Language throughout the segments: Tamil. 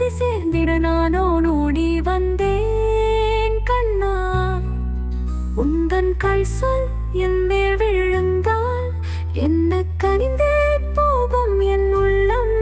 பாதி சேர்ந்திட நானோ நோடி வந்தேன் கண்ணா. உந்தன் கை சொல் என் மேல் விழுந்தால் என்ன கனிந்தே போகும் என் உள்ளம்.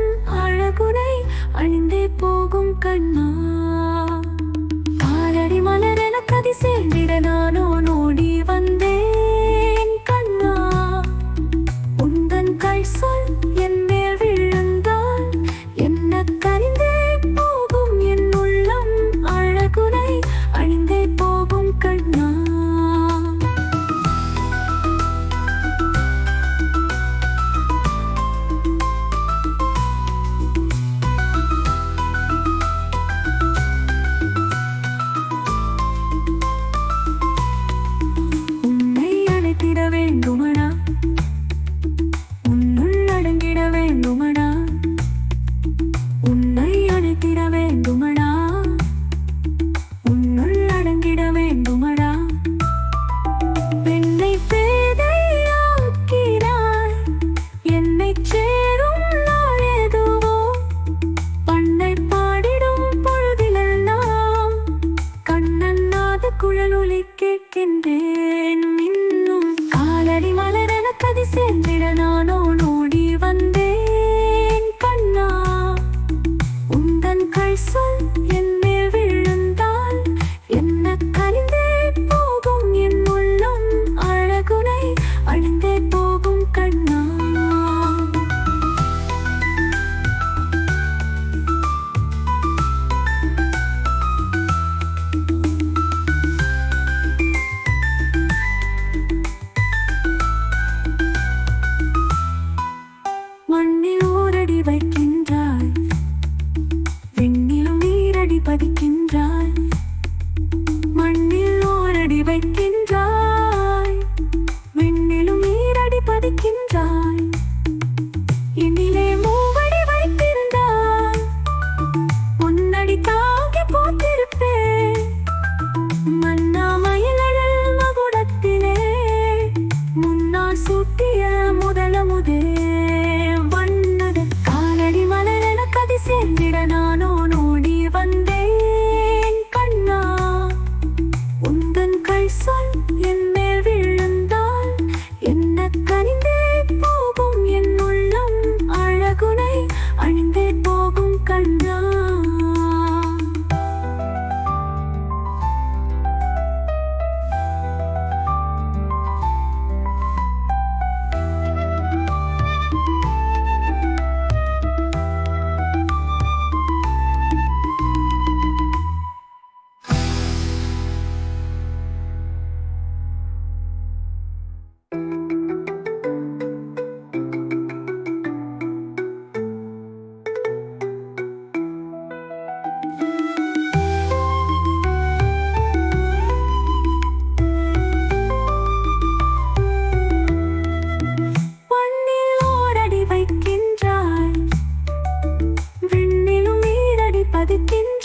வந்தேன். இன்னும் காலடி மலரென கதி சேர்ந்திட நானோ நோடி வந்தேன். சொல் ആദ്യത്തിൻ്റെ